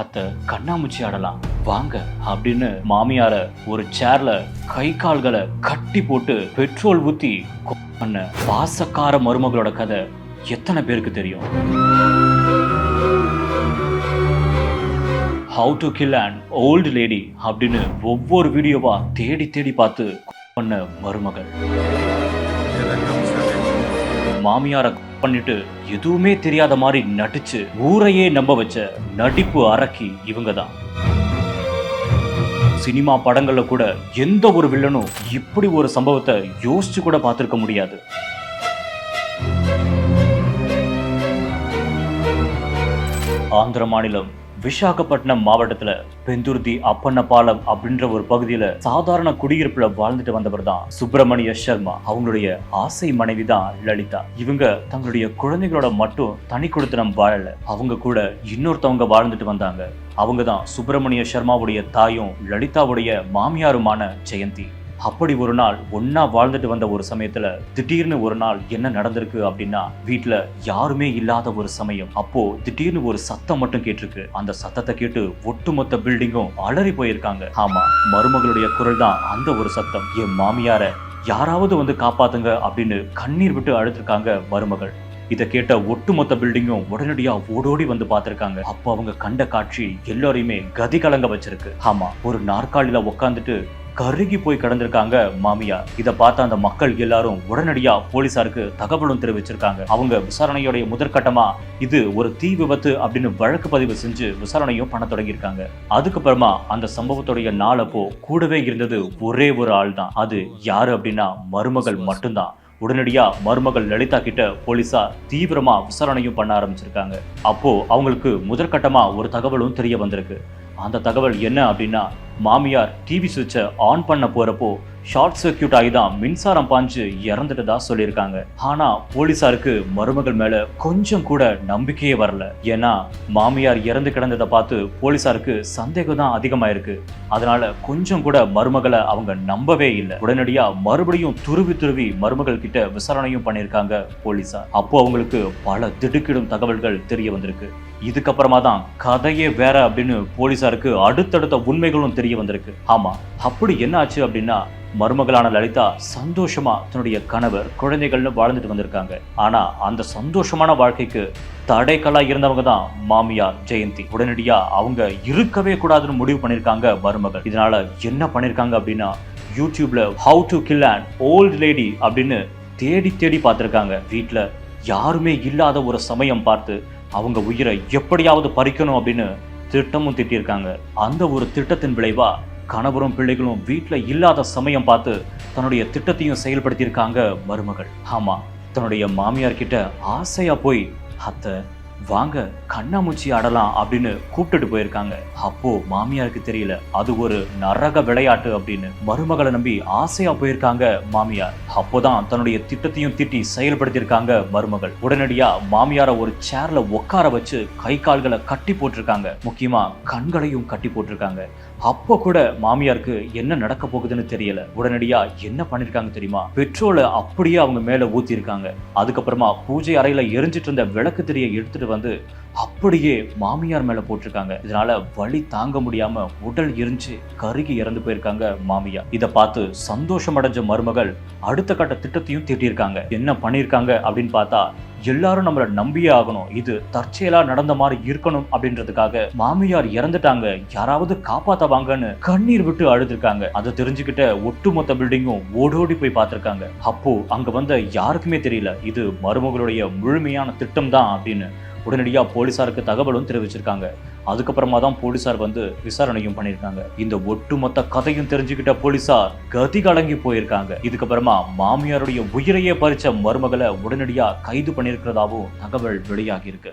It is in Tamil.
அத்தை கண்ணாமூச்சி ஆடலாம். வாங்க அப்படின்னு மாமியார ஒரு சேர்ல கை கால்களை கட்டி போட்டு பெட்ரோல் ஊத்தி பண்ண பாசக்கார மருமகளோட கதை எத்தனை பேருக்கு தெரியும்? How to kill and old lady அப்படின்னு ஒவ்வொரு வீடியோவா தேடி தேடி பார்த்து பண்ண மருமகள். மாமியாரை பண்ணிட்டு எதுவுமே தெரியாத மாதிரி நடிச்சு ஊரையே நம்ப வச்ச நடிப்பு அரக்கி இவங்க தான் சினிமா படங்கள்ல கூட எந்த ஒரு வில்லனும் இப்படி ஒரு சம்பவத்தை யோசிச்சு கூட பார்த்துருக்க முடியாது. ஆந்திர மாநிலம் விசாகப்பட்டினம் மாவட்டத்துல பெந்துர்தி அப்பண்ணபாலம் அப்படின்ற ஒரு பகுதியில சாதாரண குடியிருப்புல வாழ்ந்துட்டு வந்தவர் தான் சுப்பிரமணிய சர்மா. அவங்களுடைய ஆசை மனைவி தான் லலிதா. இவங்க தங்களுடைய குழந்தைகளோட மட்டும் தனி கொடுத்தனம் வாழல. அவங்க கூட இன்னொருத்தவங்க வாழ்ந்துட்டு வந்தாங்க. அவங்க தான் சுப்பிரமணிய சர்மாவுடைய தாயும் லலிதாவுடைய மாமியாருமான ஜெயந்தி. அப்படி ஒரு நாள் ஒன்றா வாழ்ந்துட்டு வந்த ஒரு சமயத்துல திடீர்னு ஒரு நாள் என்ன நடந்திருக்கு அப்படின்னா வீட்டில் யாருமே இல்லாத ஒரு சமயம். அப்போ திடீர்னு ஒரு சத்தம் மட்டும் கேட்டிருக்கு. அந்த சத்தத்தை கேட்டு ஒட்டுமொத்த பில்டிங்கும் அலறி போயிருக்காங்க. ஆமா மருமகளுடைய குரல் தான் அந்த ஒரு சத்தம். என் மாமியார யாராவது வந்து காப்பாத்துங்க அப்படின்னு கண்ணீர் விட்டு அழுத்திருக்காங்க மருமகள். இதை கேட்ட ஒட்டுமொத்த பில்டிங்கும் உடனடியா ஓடோடி வந்து பார்த்திருக்காங்க. அப்போ அவங்க கண்ட காட்சி எல்லாரையுமே கதி கலங்க வச்சிருக்கு. ஆமா ஒரு நாற்காலியில உட்காந்துட்டு கருகி போய் கடந்திருக்காங்க மாமியார். இதை பார்த்த அந்த மக்கள் எல்லாரும் உடனடியா போலீசாருக்கு தகவலும் தெரிவிச்சிருக்காங்க. அவங்க விசாரணையுடைய முதற்கட்டமா இது ஒரு தீ விபத்து அப்படின்னு வழக்கு பதிவு செஞ்சு விசாரணையும் பண்ண தொடங்கியிருக்காங்க. அதுக்கப்புறமா அந்த சம்பவத்துடைய நாளப்போ கூடவே இருந்தது ஒரே ஒரு ஆள் தான். அது யாரு அப்படின்னா மருமகள் மட்டும்தான். உடனடியா மருமகள் லலிதா கிட்ட போலீசார் தீவிரமா விசாரணையும் பண்ண ஆரம்பிச்சிருக்காங்க. அப்போ அவங்களுக்கு முதற்கட்டமா ஒரு தகவலும் தெரிய வந்திருக்கு. அந்த தகவல் என்ன அப்படின்னா மாமியார் டிவி சுவிட்சை ஆன் பண்ண போறப்போ ஷார்ட் சர்க்கியூட் ஆகி தான் மின்சாரம் பாஞ்சு இறந்துட்டதா சொல்லியிருக்காங்க. ஆனா போலீசாருக்கு மருமகள் மேல கொஞ்சம் கூட நம்பிக்கையே வரல. ஏன்னா மாமியார் இறந்து கிடந்ததை பார்த்து போலீசாருக்கு சந்தேகம் தான் அதிகமாயிருக்கு. அதனால கொஞ்சம் கூட மருமகளை அவங்க நம்பவே இல்லை. உடனடியா மறுபடியும் துருவி துருவி மருமகள் கிட்ட விசாரணையும் பண்ணியிருக்காங்க போலீசார். அப்போ அவங்களுக்கு பல திடுக்கிடும் தகவல்கள் தெரிய வந்திருக்கு. இதுக்கப்புறமா தான் கதையே வேற அப்படின்னு போலீசாருக்கு அடுத்தடுத்த உண்மைகளும் தெரிய வந்திருக்கு. ஆமா அப்படி என்ன ஆச்சு அப்படின்னா மருமகளான லலிதா சந்தோஷமா தன்னுடைய கணவர் குழந்தைகள்னு வாழ்ந்துட்டு வந்திருக்காங்க. ஆனா அந்த சந்தோஷமான வாழ்க்கைக்கு தடைக்கலா இருந்தவங்க தான் மாமியார் ஜெயந்தி. உடனடியா அவங்க இருக்கவே கூடாதுன்னு முடிவு பண்ணிருக்காங்க மருமகள். இதனால என்ன பண்ணிருக்காங்க அப்படின்னா யூடியூப்ல how to kill and old lady அப்படின்னு தேடி தேடி பார்த்துருக்காங்க. வீட்டில் யாருமே இல்லாத ஒரு சமயம் பார்த்து அவங்க உயிரை எப்படியாவது பறிக்கணும் அப்படின்னு திட்டமும் திட்டியிருக்காங்க. அந்த ஒரு திட்டத்தின் விளைவா கணவரும் பிள்ளைகளும் வீட்டில் இல்லாத சமயம் பார்த்து தன்னுடைய திட்டத்தையும் செயல்படுத்தியிருக்காங்க மருமகள். ஆமாம் தன்னுடைய மாமியார் கிட்ட ஆசையா போய் அத்தை வாங்க கண்ணாமூச்சி ஆடலாம் அப்படின்னு கூப்பிட்டுட்டு போயிருக்காங்க. அப்போ மாமியாருக்கு தெரியல அது ஒரு நரக விளையாட்டு அப்படின்னு. மருமகளை நம்பி ஆசையா போயிருக்காங்க மாமியார். அப்போதான் தன்னுடைய திட்டத்தையும் திட்டி செயல்படுத்தியிருக்காங்க மருமகள். உடனடியா மாமியார ஒரு சேர்ல உட்கார வச்சு கை கால்களை கட்டி போட்டிருக்காங்க. முக்கியமா கண்களையும் கட்டி போட்டிருக்காங்க. அப்போ கூட மாமியாருக்கு என்ன நடக்க போகுதுன்னு தெரியல. உடனடியா என்ன பண்ணிருக்காங்க தெரியுமா? பெட்ரோலை அப்படியே அவங்க மேல ஊத்திருக்காங்க. அதுக்கப்புறமா பூஜை அறையில எரிஞ்சிட்டு இருந்த விளக்கு தெரிய எடுத்துட்டு வந்து அப்படியே மாமியார் மேல போட்டிருக்காங்க. இதனால வலி தாங்க முடியாம உடல் எரிஞ்சு கருகி இறந்து போயிருக்காங்க மாமியார் இதை பார்த்து சந்தோஷம் அடைஞ்ச மருமகள் அடுத்த கட்ட திட்டத்தையும் தீட்டியிருக்காங்க என்ன பண்ணியிருக்காங்க அப்படின்னு பார்த்தா எல்லாரும் நம்மளை நம்பியே ஆகணும். இது தற்செயலா நடந்த மாதிரி இருக்கணும் அப்படின்றதுக்காக மாமியார் இறந்துட்டாங்க. யாராவது காப்பாத்தவாங்கன்னு கண்ணீர் விட்டு அழுதுருக்காங்க. அதை தெரிஞ்சுக்கிட்ட ஒட்டுமொத்த பில்டிங்கும் ஓடோடி போய் பார்த்திருக்காங்க. அப்போ அங்க வந்த யாருக்குமே தெரியல. இது மருமகளுடைய முழுமையான திட்டம் தான் அப்படின்னு உடனடியாக போலீசாருக்கு தகவலும் தெரிவிச்சிருக்காங்க. அதுக்கப்புறமா தான் போலீசார் வந்து விசாரணையும் பண்ணியிருக்காங்க. இந்த ஒட்டுமொத்த கதையும் தெரிஞ்சுக்கிட்ட போலீசார் கதி கலங்கி போயிருக்காங்க. இதுக்கப்புறமா மாமியாருடைய உயிரையே பறிச்ச மருமகளை உடனடியா கைது பண்ணியிருக்கிறதாவும் தகவல் வெளியாகி இருக்கு